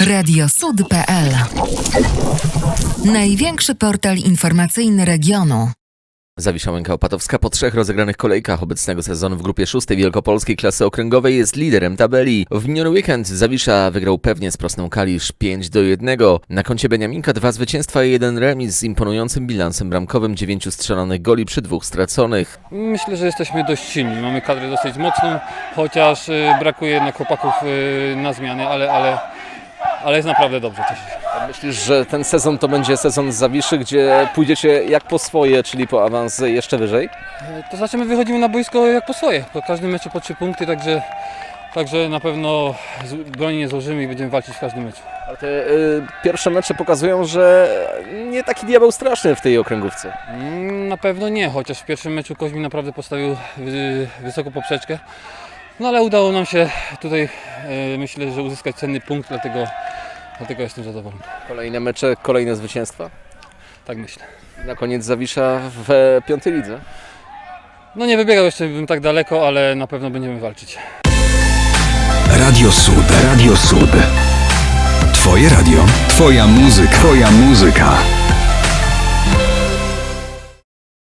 Radiosud.pl Największy portal informacyjny regionu. Zawisza Łęka Opatowska po trzech rozegranych kolejkach obecnego sezonu w grupie szóstej wielkopolskiej klasy okręgowej jest liderem tabeli. W miniony weekend Zawisza wygrał pewnie z Prosną Kalisz 5 do 1. Na koncie Beniaminka dwa zwycięstwa i jeden remis z imponującym bilansem bramkowym dziewięciu strzelonych goli przy dwóch straconych. Myślę, że jesteśmy dość silni. Mamy kadrę dosyć mocną, chociaż y, brakuje jednak chłopaków y, na zmiany, ale, ale, ale jest naprawdę dobrze. Cieszę się. Myślisz, że ten sezon to będzie sezon z Zawiszy, gdzie pójdziecie jak po swoje, czyli po awans jeszcze wyżej? To znaczy my wychodzimy na boisko jak po swoje. Po każdym meczu po trzy punkty, także, także na pewno z- broni nie złożymy i będziemy walczyć w każdym meczu. Ale te y, pierwsze mecze pokazują, że nie taki diabeł straszny w tej okręgówce. Mm, Na pewno nie, chociaż w pierwszym meczu Koźmin naprawdę postawił wy- wysoką poprzeczkę. No ale udało nam się tutaj, y, myślę, że uzyskać cenny punkt, dlatego, dlatego jestem zadowolony. Kolejne mecze, kolejne zwycięstwa. Tak myślę. Na koniec Zawisza w piątej lidze. No nie wybiegał jeszcze bym tak daleko, ale na pewno będziemy walczyć. Radio Sud. Radio Sud. Twoje radio. Twoja muzyka. Twoja muzyka.